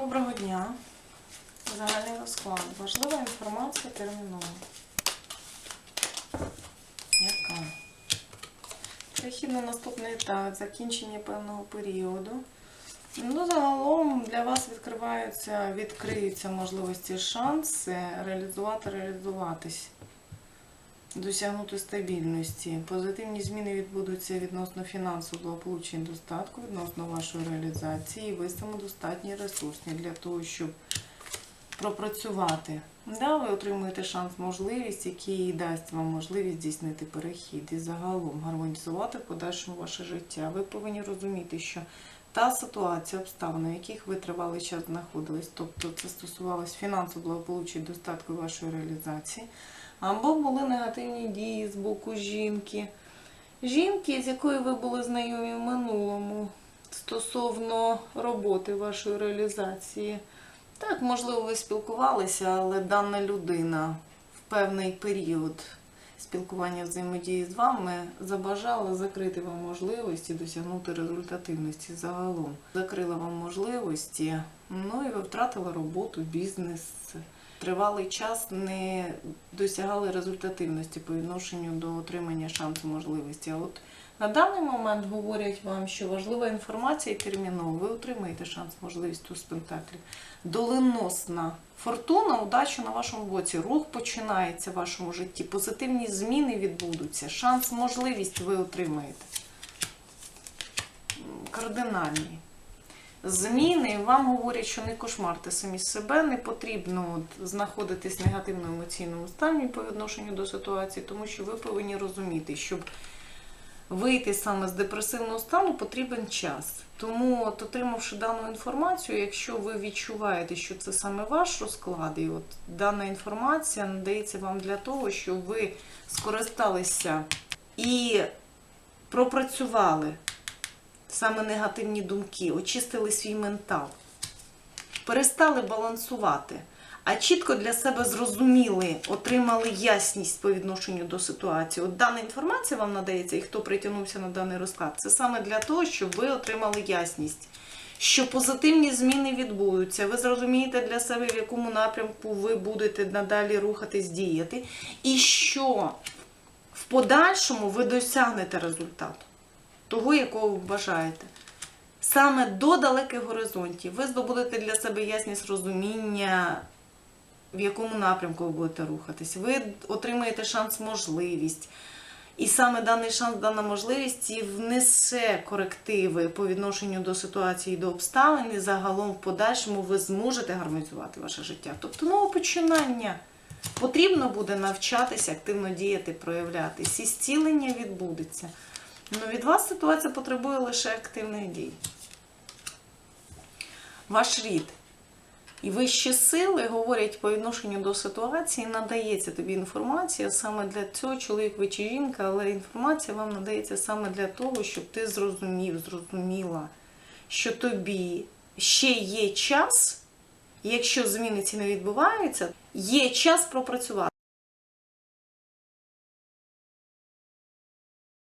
Доброго дня. Загальний розклад. Важлива інформація термінова. Яка? Перехід на наступний етап, закінчення певного періоду. Ну, загалом для вас відкриваються, відкриються можливості, шанси реалізувати, реалізуватись, досягнути стабільності. Позитивні зміни відбудуться відносно фінансового і достатку, відносно вашої реалізації. І ви самодостатні ресурсні для того, щоб пропрацювати. Да, ви отримуєте шанс, можливість, який дасть вам можливість здійснити перехід і загалом гармонізувати в подальшому ваше життя. Ви повинні розуміти, що та ситуація, обставини, в яких ви тривалий час знаходились, тобто це стосувалось фінансового благополуччя і достатку вашої реалізації, або були негативні дії з боку жінки. Жінки, з якою ви були знайомі в минулому, стосовно роботи вашої реалізації. Так, можливо, ви спілкувалися, але дана людина в певний період спілкування взаємодії з вами забажала закрити вам можливості досягнути результативності загалом. Закрила вам можливості, ну і ви втратили роботу, бізнес. Тривалий час не досягали результативності по відношенню до отримання шансу можливості. А от на даний момент говорять вам, що важлива інформація і терміново, ви отримаєте шанс, можливість у спектаклі. Доленосна фортуна, удача на вашому боці. Рух починається в вашому житті. Позитивні зміни відбудуться. Шанс, можливість ви отримаєте. Кардинальні. Зміни вам говорять, що не кошмарте самі себе, не потрібно от, знаходитись в негативному емоційному стані по відношенню до ситуації, тому що ви повинні розуміти, щоб вийти саме з депресивного стану, потрібен час. Тому, от, отримавши дану інформацію, якщо ви відчуваєте, що це саме ваш розклад, і от дана інформація надається вам для того, щоб ви скористалися і пропрацювали саме негативні думки, очистили свій ментал, перестали балансувати, а чітко для себе зрозуміли, отримали ясність по відношенню до ситуації. От дана інформація вам надається, і хто притягнувся на даний розклад, це саме для того, щоб ви отримали ясність. Що позитивні зміни відбудуться, ви зрозумієте для себе, в якому напрямку ви будете надалі рухатись, діяти, і що в подальшому ви досягнете результату того, якого ви бажаєте. Саме до далеких горизонтів ви здобудете для себе ясність розуміння, в якому напрямку ви будете рухатись. Ви отримаєте шанс, можливість. І саме даний шанс, дана можливість і внесе корективи по відношенню до ситуації, до обставин, і загалом в подальшому ви зможете гармонізувати ваше життя. Тобто нове починання. Потрібно буде навчатися, активно діяти, проявлятись. І зцілення відбудеться. Ну, від вас ситуація потребує лише активних дій. Ваш рід і вищі сили говорять по відношенню до ситуації, надається тобі інформація саме для цього, чоловік ви чи жінка, але інформація вам надається саме для того, щоб ти зрозумів, зрозуміла, що тобі ще є час, якщо зміни ці не відбуваються, є час пропрацювати.